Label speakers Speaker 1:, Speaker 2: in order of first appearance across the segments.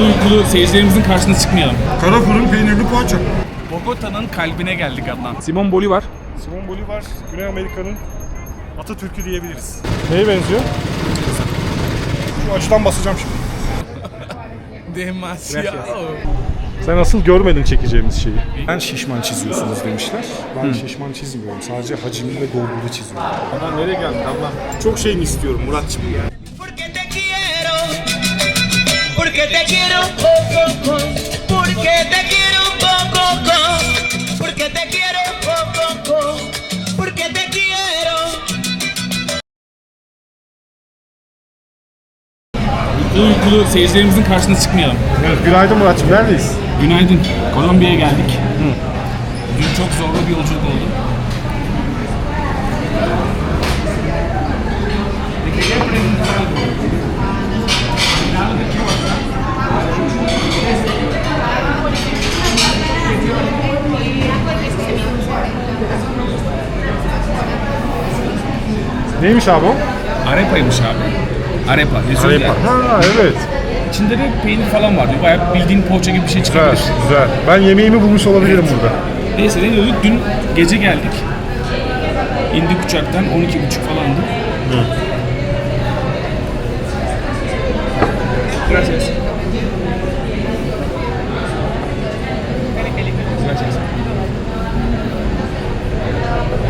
Speaker 1: uykulu seyircilerimizin karşısına çıkmayalım.
Speaker 2: Kara fırın peynirli poğaça.
Speaker 1: Bogota'nın kalbine geldik Adnan. Simon Bolivar.
Speaker 2: Simon Bolivar, Güney Amerika'nın Atatürk'ü diyebiliriz. Neye benziyor? Şu açıdan basacağım şimdi.
Speaker 1: Demasiado.
Speaker 2: Sen asıl görmedin çekeceğimiz şeyi. Ben şişman çiziyorsunuz demişler. Ben şişman çizmiyorum. Sadece hacimli ve dolgulu çiziyorum. Adam nereye geldik abla? Çok şey mi istiyorum Muratçım?
Speaker 3: Quiero, porque te quiero poco, porque te quiero poco, porque te quiero poco, porque te quiero.
Speaker 1: Uykulu seyircilerimizin karşısına çıkmayalım.
Speaker 2: Evet, günaydın Muratçım. Neredeyiz?
Speaker 1: Günaydın. Kolombiya'ya geldik. Dün çok zorlu bir yolculuk oldu.
Speaker 2: Neymiş abi o?
Speaker 1: Arepa'ymış abi. Arepa. Yazıyor
Speaker 2: Arepa.
Speaker 1: ya.
Speaker 2: Ha evet.
Speaker 1: İçinde de peynir falan var diyor. Bayağı bildiğin poğaça gibi bir şey
Speaker 2: Güzel,
Speaker 1: çıkabilir.
Speaker 2: güzel. Ben yemeğimi bulmuş olabilirim burada.
Speaker 1: Neyse ne diyorduk? Dün gece geldik. İndik uçaktan 12.30 falandı. Gracias. Gracias.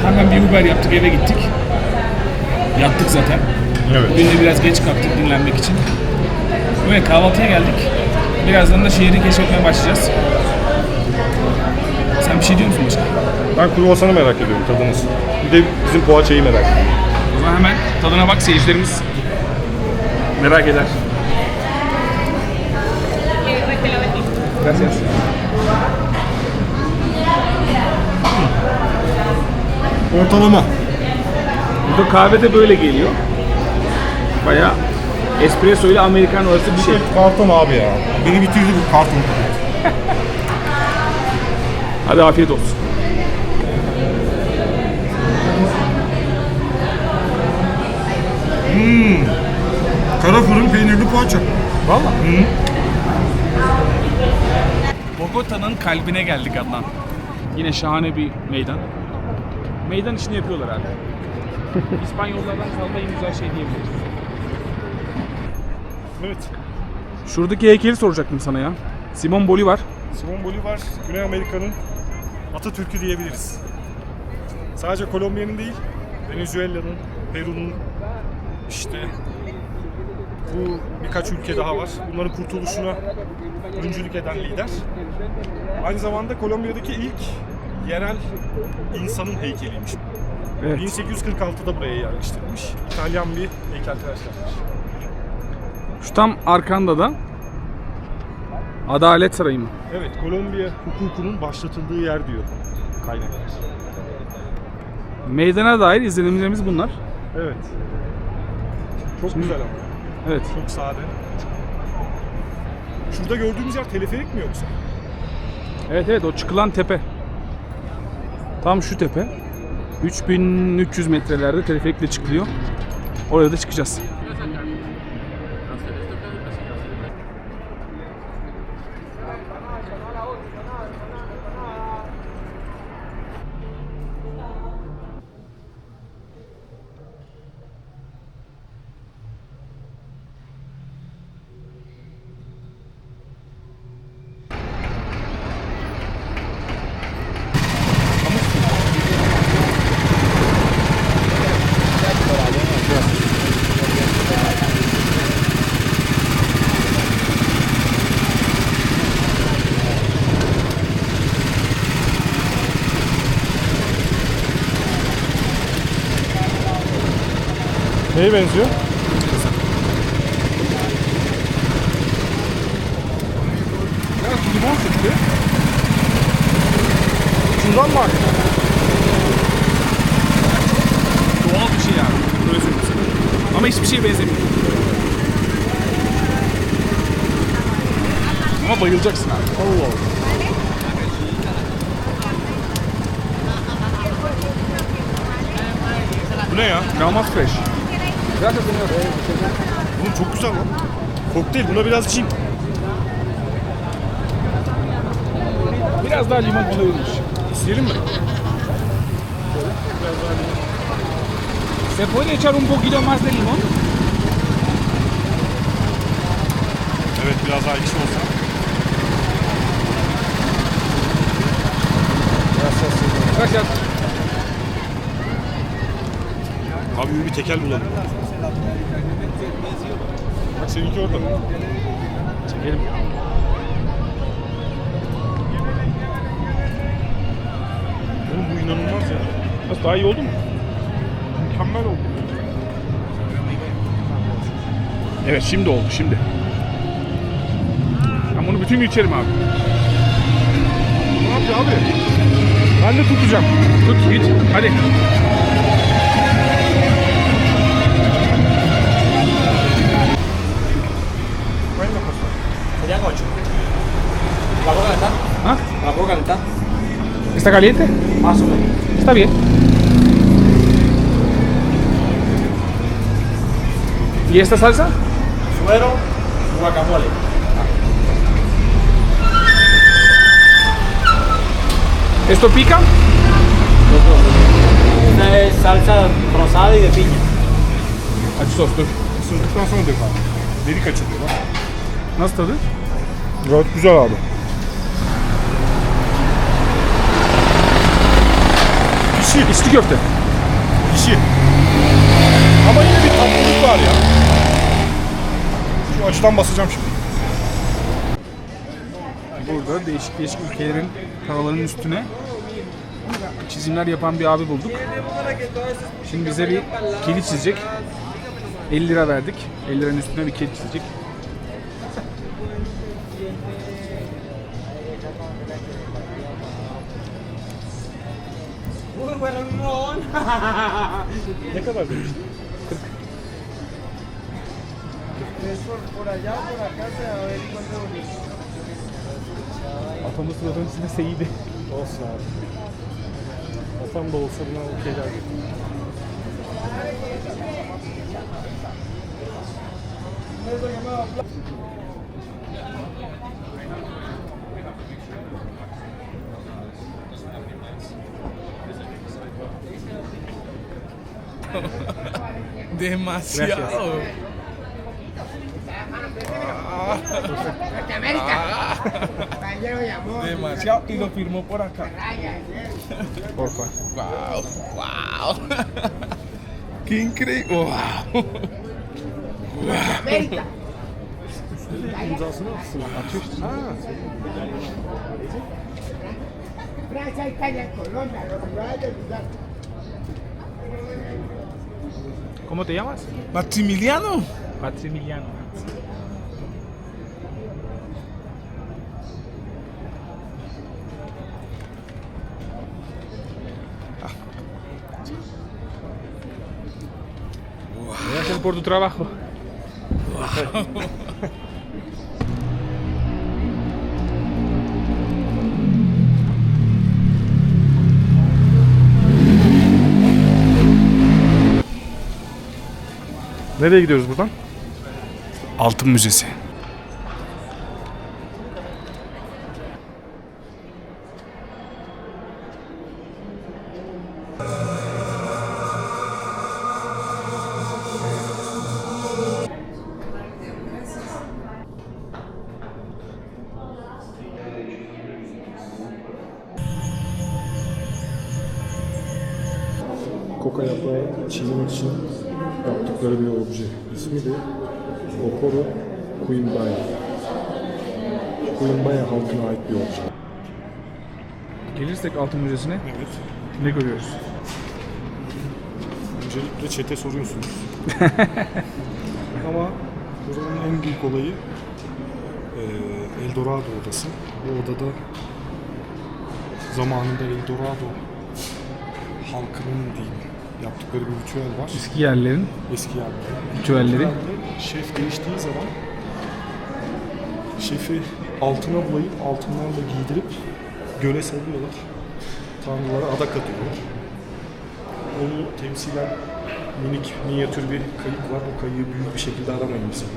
Speaker 1: Hemen bir Uber yaptık eve gittik. Yattık zaten.
Speaker 2: Evet.
Speaker 1: Bugün de biraz geç kalktık dinlenmek için. Böyle kahvaltıya geldik. Birazdan da şehri keşfetmeye başlayacağız. Sen bir şey diyor musun başka?
Speaker 2: Ben kruvasanı merak ediyorum tadınız. Bir de bizim poğaçayı merak ediyorum.
Speaker 1: O zaman hemen tadına bak seyircilerimiz merak eder. Gracias.
Speaker 2: Ortalama.
Speaker 1: Burada kahve de böyle geliyor. Bayağı espresso ile americano arası bir şey.
Speaker 2: Karton abi ya. Beni bitirdi bu karton.
Speaker 1: Hadi afiyet olsun.
Speaker 2: Kara fırın peynirli poğaça.
Speaker 1: Valla. Bogota'nın kalbine geldik Adnan. Yine şahane bir meydan. Meydan işini yapıyorlar abi. İspanyollardan kalma en güzel şey diyebiliriz.
Speaker 2: Evet.
Speaker 1: Şuradaki heykeli soracaktım sana ya. Simon Bolivar.
Speaker 2: Simon Bolivar, Güney Amerika'nın Atatürk'ü diyebiliriz. Sadece Kolombiya'nın değil, Venezuela'nın, Peru'nun, işte bu birkaç ülke daha var. Bunların kurtuluşuna öncülük eden lider. Aynı zamanda Kolombiya'daki ilk yerel insanın heykeliymiş.
Speaker 1: Evet.
Speaker 2: 1846'da buraya yerleştirilmiş. İtalyan bir heykeltıraş yapmış.
Speaker 1: Şu tam arkanda da Adalet Sarayı mı?
Speaker 2: Evet, Kolombiya hukukunun başlatıldığı yer diyor kaynaklar.
Speaker 1: Meydana dair izlenimlerimiz bunlar.
Speaker 2: Evet. Çok güzel ama.
Speaker 1: Evet.
Speaker 2: Çok sade. Şurada gördüğümüz yer teleferik mi yoksa?
Speaker 1: Evet evet o çıkılan tepe. Tam şu tepe. 3300 metrelerde teleferikle çıkılıyor. Oraya da çıkacağız.
Speaker 2: Neye benziyor? Biraz limon sıktı. Şundan mı aktı?
Speaker 1: Doğal bir şey yani. Böyle söyleyeyim. Ama hiçbir şeye benzemiyor. Ama bayılacaksın abi.
Speaker 2: Allah Allah. Bu ne ya?
Speaker 1: Kalmaz fresh.
Speaker 2: Oğlum çok güzel lan. Kokteyl buna biraz cin.
Speaker 1: Biraz daha limon olabilirmiş.
Speaker 2: İsteyelim mi?
Speaker 1: ¿Se puede echar un poquito más de limón?
Speaker 2: Evet biraz daha ekşi olsa.
Speaker 1: Gracias.
Speaker 2: Abi bir tekel bulalım. Bak seninki orada.
Speaker 1: Çekelim.
Speaker 2: Oğlum bu inanılmaz ya.
Speaker 1: Nasıl daha iyi oldu mu?
Speaker 2: Mükemmel oldu.
Speaker 1: Evet şimdi oldu şimdi. Ben bunu bütün gün içerim abi.
Speaker 2: Ne yapıyor abi? Ben de tutacağım.
Speaker 1: Tut git hadi.
Speaker 4: ¿La puedo calentar?
Speaker 1: ¿Ah?
Speaker 4: ¿La puedo calentar?
Speaker 1: ¿Está caliente?
Speaker 4: Más o menos.
Speaker 1: Está bien. ¿Y esta salsa?
Speaker 4: Suero, guacamole.
Speaker 1: ¿Esto pica?
Speaker 4: Esta es salsa rosada y de piña.
Speaker 1: Acı sos dur.
Speaker 2: Isırdıktan sonra dök abi. Delik açılıyor bak.
Speaker 1: Nasıl tadı?
Speaker 2: Gayet güzel abi. Pişi,
Speaker 1: İçli köfte.
Speaker 2: pişi. Ama yine bir tatlılık var ya. Şu açıdan basacağım şimdi.
Speaker 1: Burada değişik değişik ülkelerin paralarının üstüne çizimler yapan bir abi bulduk. Şimdi bize bir kedi çizecek. 50 lira verdik. 50 liranın üstüne bir kedi çizecek.
Speaker 2: Ne kadar demiştin?
Speaker 1: Atamız suratının içinde seyidi.
Speaker 2: Olsun abi. Atam da olsa buna okey derdim.
Speaker 1: Demasiado. Demasiado. Y lo firmó por acá.
Speaker 2: Porfa.
Speaker 1: Wow. Wow. Qué increíble. Wow.
Speaker 2: Ha.
Speaker 5: Francia, Italia, Colombia, los lugares del lugar.
Speaker 1: ¿Cómo te llamas?
Speaker 6: Maximiliano.
Speaker 1: Maximiliano. Gracias por tu trabajo.
Speaker 2: Nereye gidiyoruz buradan?
Speaker 1: Altın Müzesi.
Speaker 2: Koka yaprağı çiğnemek için yaptıkları bir obje. İsmi de Okoro Kuimbaya. Kuimbaya halkına ait bir obje.
Speaker 1: Gelirsek Altın Müzesi'ne
Speaker 2: Evet.
Speaker 1: ne görüyoruz?
Speaker 2: Öncelikle çete soruyorsunuz. Ama buranın en büyük olayı eee Eldorado odası. Bu odada zamanında Eldorado halkının diyeyim yaptıkları bir ritüel var.
Speaker 1: Eski yerlerin
Speaker 2: Eski yerlerde.
Speaker 1: ritüelleri.
Speaker 2: Şef değiştiği zaman şefi altına bulayıp altınlarla giydirip göle salıyorlar. Tanrılara adak atıyorlar. Onu temsilen minik minyatür bir kayık var. O kayığı büyük bir şekilde aramayın mesela.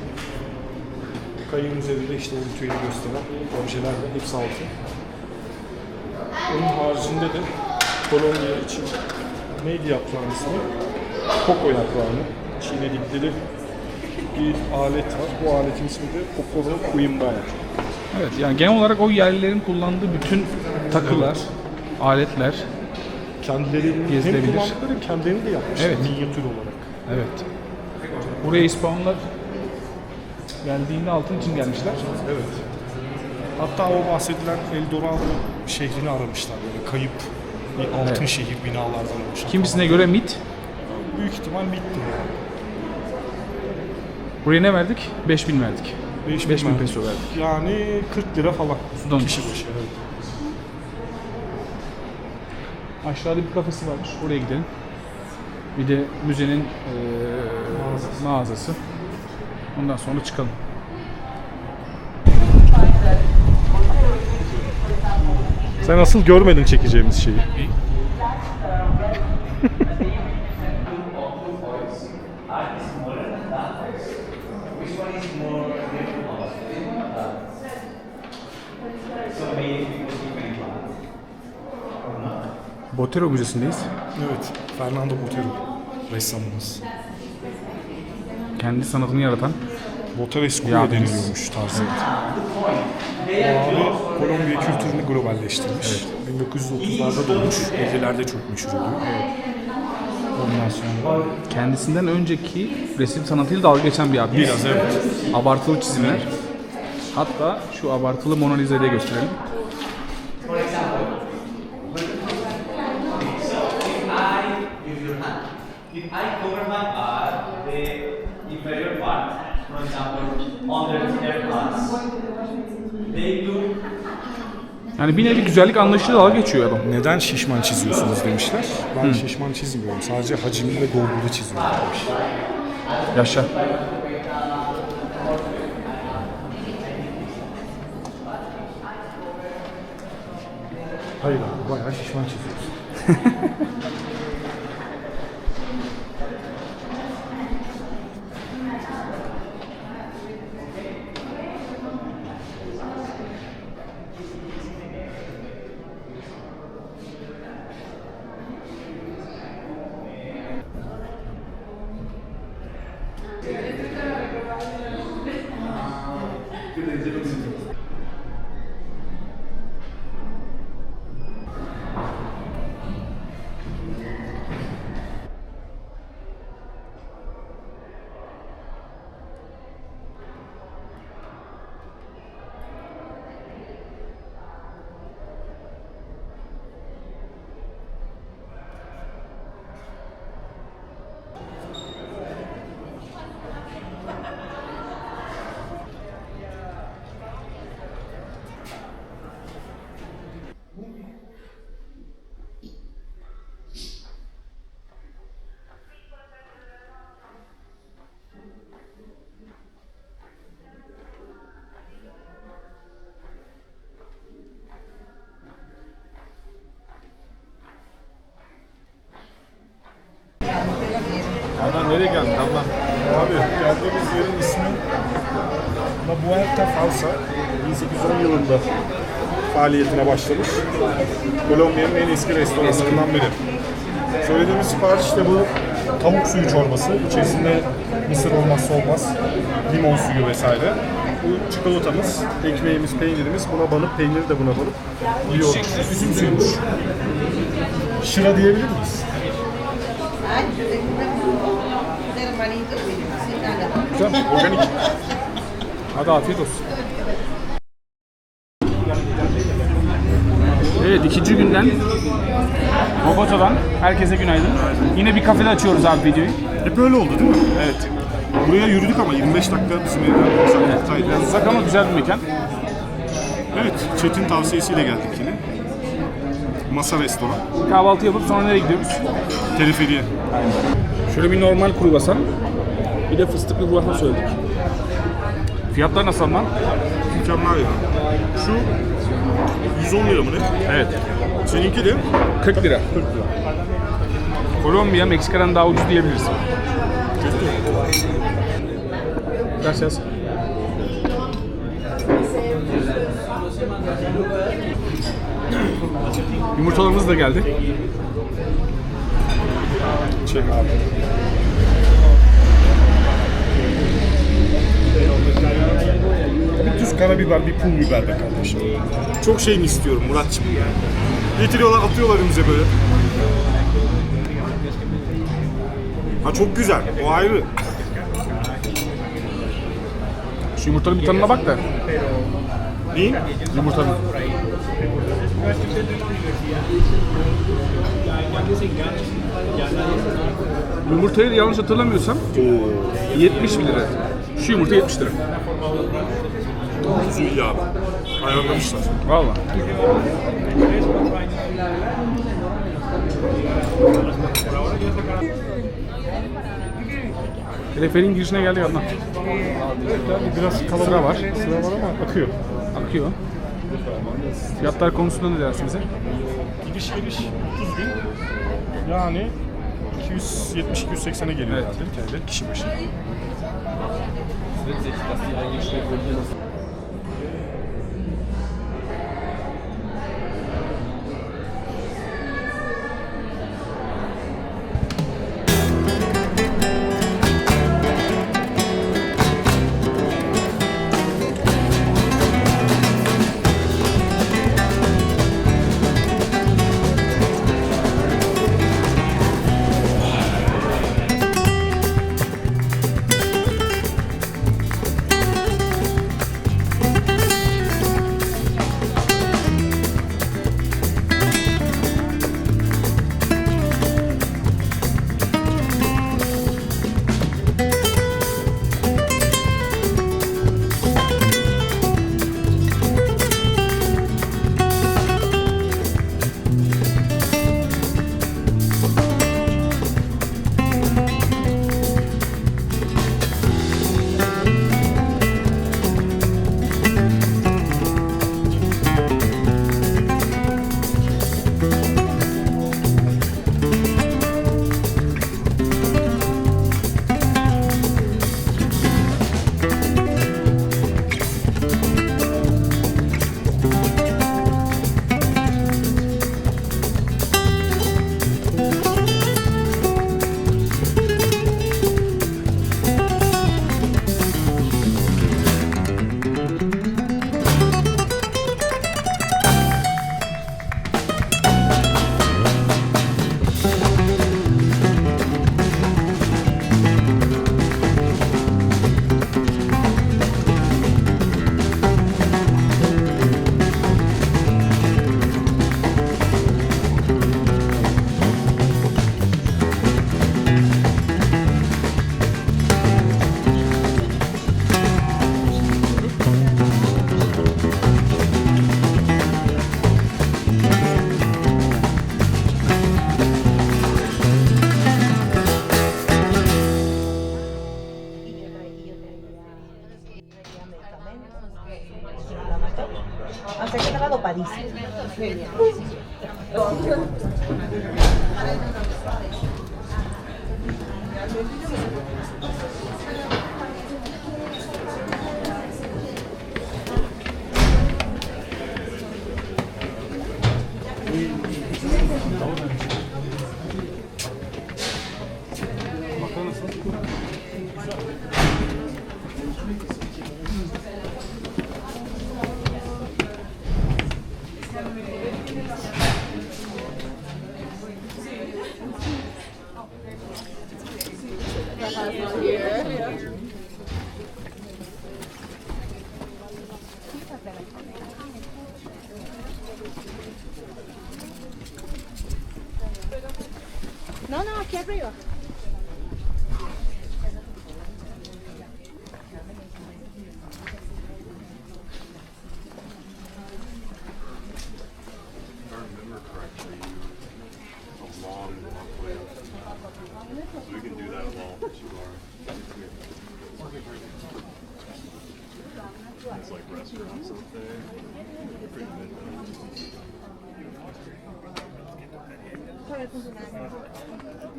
Speaker 2: Kayığın üzerinde işte o ritüeli gösteren objeler var. Hepsi altın. Onun haricinde de Kolombiya için neydi yaprağın ismi? Koko yaprağını çiğnedikleri bir alet var. Bu aletin ismi de Kokoro Kuimbaya.
Speaker 1: Evet yani genel olarak o yerlilerin kullandığı bütün takılar, aletler.
Speaker 2: Kendilerinin hem
Speaker 1: Gezilebilir.
Speaker 2: kullandıkları hem kendilerini de yapmışlar
Speaker 1: Evet.
Speaker 2: minyatür olarak.
Speaker 1: Evet. Buraya İspanyollar geldiğinde altın için gelmişler.
Speaker 2: Evet. Hatta o bahsedilen Eldorado şehrini aramışlar böyle kayıp altın
Speaker 1: Evet.
Speaker 2: şehir binalardan oluşan.
Speaker 1: Kimisine göre mit.
Speaker 2: Büyük ihtimal MIT'ti.
Speaker 1: Buraya ne verdik? 5000 verdik.
Speaker 2: 5000
Speaker 1: 5000
Speaker 2: verdik.
Speaker 1: peso verdik.
Speaker 2: Yani 40 lira falan.
Speaker 1: Sudan
Speaker 2: Kişi başı. Evet.
Speaker 1: Aşağıda bir kafesi varmış. Oraya gidelim. Bir de müzenin eee, mağazası. Ondan sonra çıkalım.
Speaker 2: Sen asıl görmedin çekeceğimiz şeyi.
Speaker 1: Botero Müzesi'ndeyiz.
Speaker 2: Evet. Fernando Botero ressamımız.
Speaker 1: Kendi sanatını yaratan.
Speaker 2: Boterescu'ya
Speaker 1: Ya,
Speaker 2: deniliyormuş tarzı. O abi Kolombiya kültürünü globalleştirmiş. 1930'larda doğmuş, 50'lerde çökmüş oluyor.
Speaker 1: Ondan sonra kendisinden önceki resim sanatıyla dalga geçen bir abi.
Speaker 2: Biraz evet.
Speaker 1: Abartılı çizimler. Hatta şu abartılı Mona Lisa'yı da gösterelim. Yani bir nevi güzellik anlayışıyla dalga geçiyor adam.
Speaker 2: Neden şişman çiziyorsunuz demişler. Ben şişman çizmiyorum. Sadece hacimli ve dolgulu çiziyorum demiş.
Speaker 1: Yaşa.
Speaker 2: Hayır abi bayağı şişman çiziyorsun.
Speaker 1: Nereye geldi abla?
Speaker 2: Abi geldiğimiz yerin ismi La Vuelta Falsa. 1810 yılında faaliyetine başlamış. Kolombiya'nın en eski restoranlarından biri. Söylediğimiz sipariş de bu tavuk suyu çorbası. İçerisinde mısır olmazsa olmaz. Limon suyu vesaire. Bu çikolatamız, ekmeğimiz, peynirimiz. Buna banıp, peyniri de buna banıp yiyoruz. Üzüm suyumuş. Şıra diyebilir miyiz?
Speaker 1: Güzel, organik. Hadi afiyet olsun. Evet ikinci günden Bogota'dan herkese günaydın. Yine bir kafede açıyoruz abi videoyu.
Speaker 2: Hep öyle oldu değil mi? Evet. Buraya yürüdük ama 25 dakika bizim evden uzaktaydı.
Speaker 1: Uzak ama güzel bir mekan.
Speaker 2: Evet, Çetin tavsiyesiyle geldik yine. Masa restoran,
Speaker 1: Kahvaltı yapıp sonra nereye gidiyoruz?
Speaker 2: teleferiye.
Speaker 1: Şöyle bir normal kruvasan. Bir de fıstıklı kruvasan söyledik. Fiyatlar nasıl ama?
Speaker 2: Mükemmel ya. Şu 110 lira mı ne?
Speaker 1: Evet.
Speaker 2: Seninki de
Speaker 1: 40 lira. 40 lira. Kolombiya Meksika'dan daha ucuz diyebiliriz. Gracias. Yumurtalarımız da geldi.
Speaker 2: Çek abi. Bir karabiber, bir pul biber be kardeşim. Çok şey mi istiyorum Muratçım? Getiriyorlar, atıyorlar önümüze böyle. Ha çok güzel, o ayrı.
Speaker 1: Şu yumurtanın bir tadına bak da.
Speaker 2: Neyin?
Speaker 1: Yumurtanın. Yumurtayı yanlış hatırlamıyorsam 70 lira. Şu yumurta 70 lira.
Speaker 2: İyi abi. Ayarlamışlar.
Speaker 1: Valla. Teleferin girişine geldik Adnan.
Speaker 2: Biraz kalabalık
Speaker 1: var.
Speaker 2: Sıra var ama akıyor.
Speaker 1: Akıyor. Fiyatlar konusunda ne dersin bize?
Speaker 2: Gidiş geliş 30 bin. Yani 270-280'e geliyor
Speaker 1: Evet.
Speaker 2: herhalde kişi başı.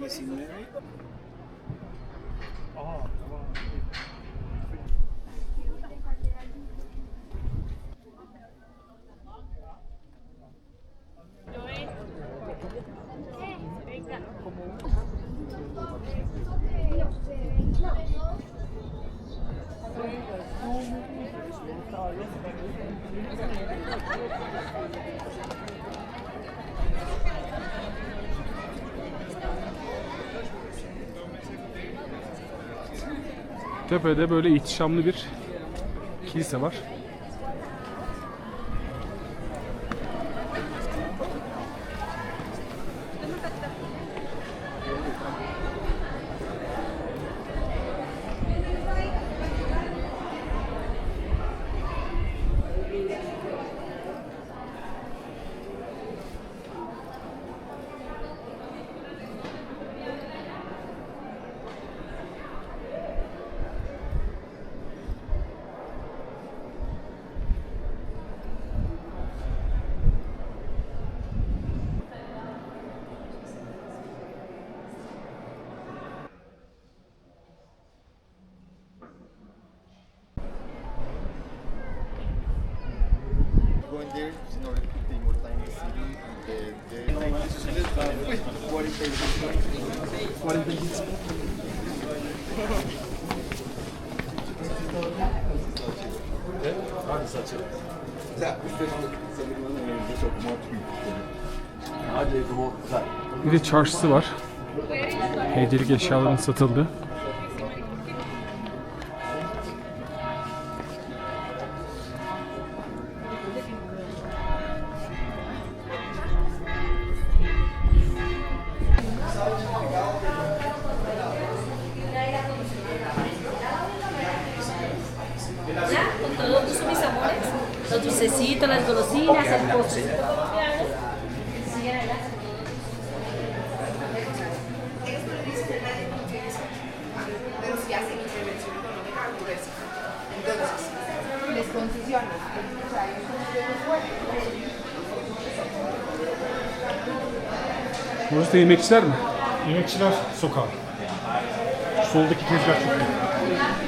Speaker 7: Resimleri. Aa.
Speaker 1: Tepede böyle ihtişamlı bir kilise var.
Speaker 8: There in order to put the immortal in the city. The, the, what is the, what is the
Speaker 1: Bir de çarşısı var. Hediyelik eşyaların satıldığı.
Speaker 5: Fuertes.
Speaker 1: Burası da yemekçiler mi?
Speaker 2: Yemekçiler sokağı. Soldaki tezgah çok iyi.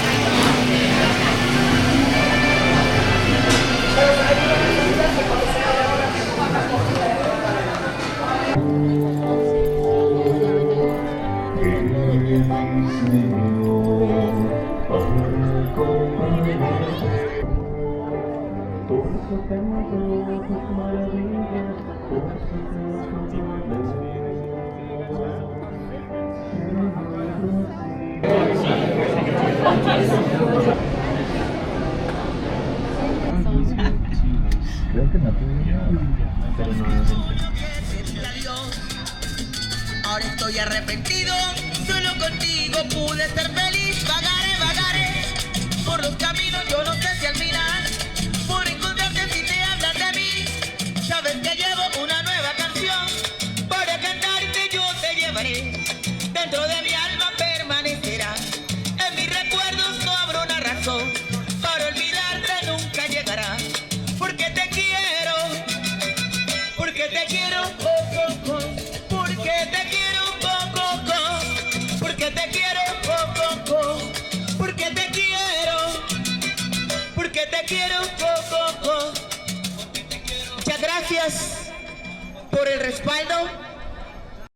Speaker 2: Sokağı. Havayı çek.
Speaker 3: adiós. Ahora estoy arrepentido, solo contigo pude ser feliz. Vagaré, vagaré por los caminos, yo no sé si al final, por el respaldo